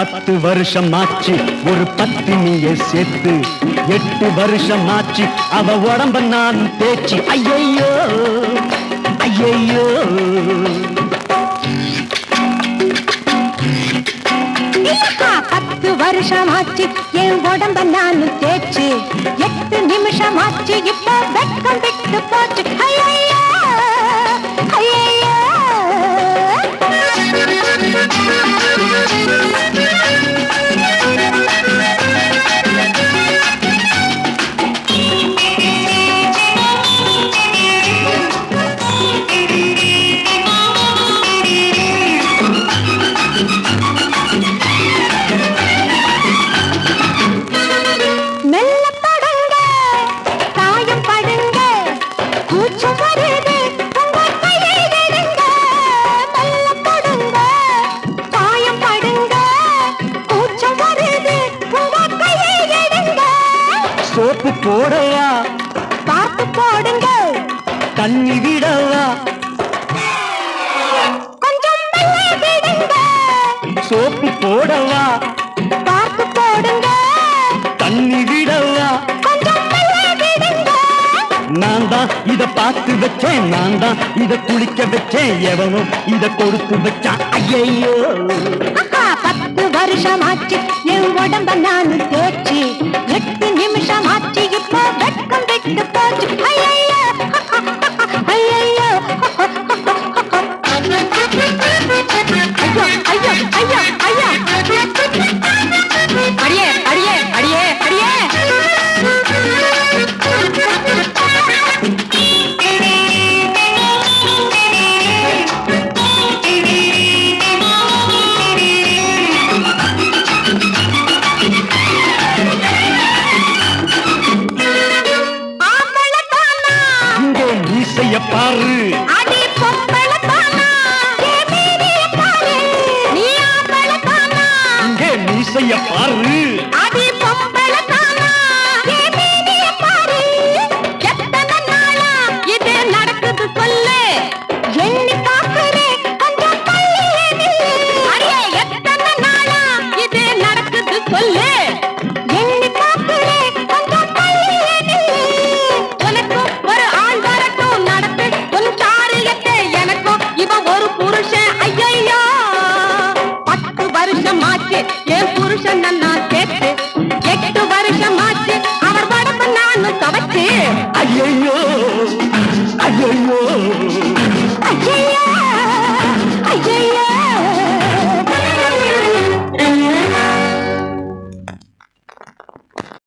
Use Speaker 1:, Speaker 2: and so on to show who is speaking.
Speaker 1: பத்து வருஷம் ஆச்சு. ஒரு பத்தினிய சேர்த்து எட்டு வருஷம் ஆச்சு. அவ உடம்ப நான் பேச்சு ஐயையோ ஐயையோ.
Speaker 2: பத்து வருஷம் ஆச்சு. என் உடம்ப நான் தேச்சு எட்டு நிமிஷம் ஆச்சு. இப்ப வெட்கம் விட்டு போச்சு.
Speaker 1: சோப்பு போடவா?
Speaker 2: பார்த்து போடுங்க
Speaker 1: தண்ணி விடவா
Speaker 2: கொஞ்சம்
Speaker 1: சோப்பு போடவா?
Speaker 2: பார்த்து போடுங்க
Speaker 1: தண்ணி விடவா நான் தான் இத பார்த்து வச்சேன். நான் தான் இத குளிக்க வச்சேன். எவனும் இத கொடுத்து வச்சான் ஐயையோ.
Speaker 2: அக்கா, வருஷம் ஆச்சு என் உடம்ப நானு தேச்சு. எட்டு நிமிஷம் ஆச்சு இப்போ வெட்கம் விட்டு போச்சு. அடியே, அடியே, அடியே,
Speaker 1: பாரு. இங்கே மீசைய பாரு.
Speaker 2: அடி வருஷம் என் புருஷன் நான் கேட்டு எட்டு வருஷம் ஆச்சு அவர் உடம்பு நானும் கவச்சு
Speaker 1: ஐயோ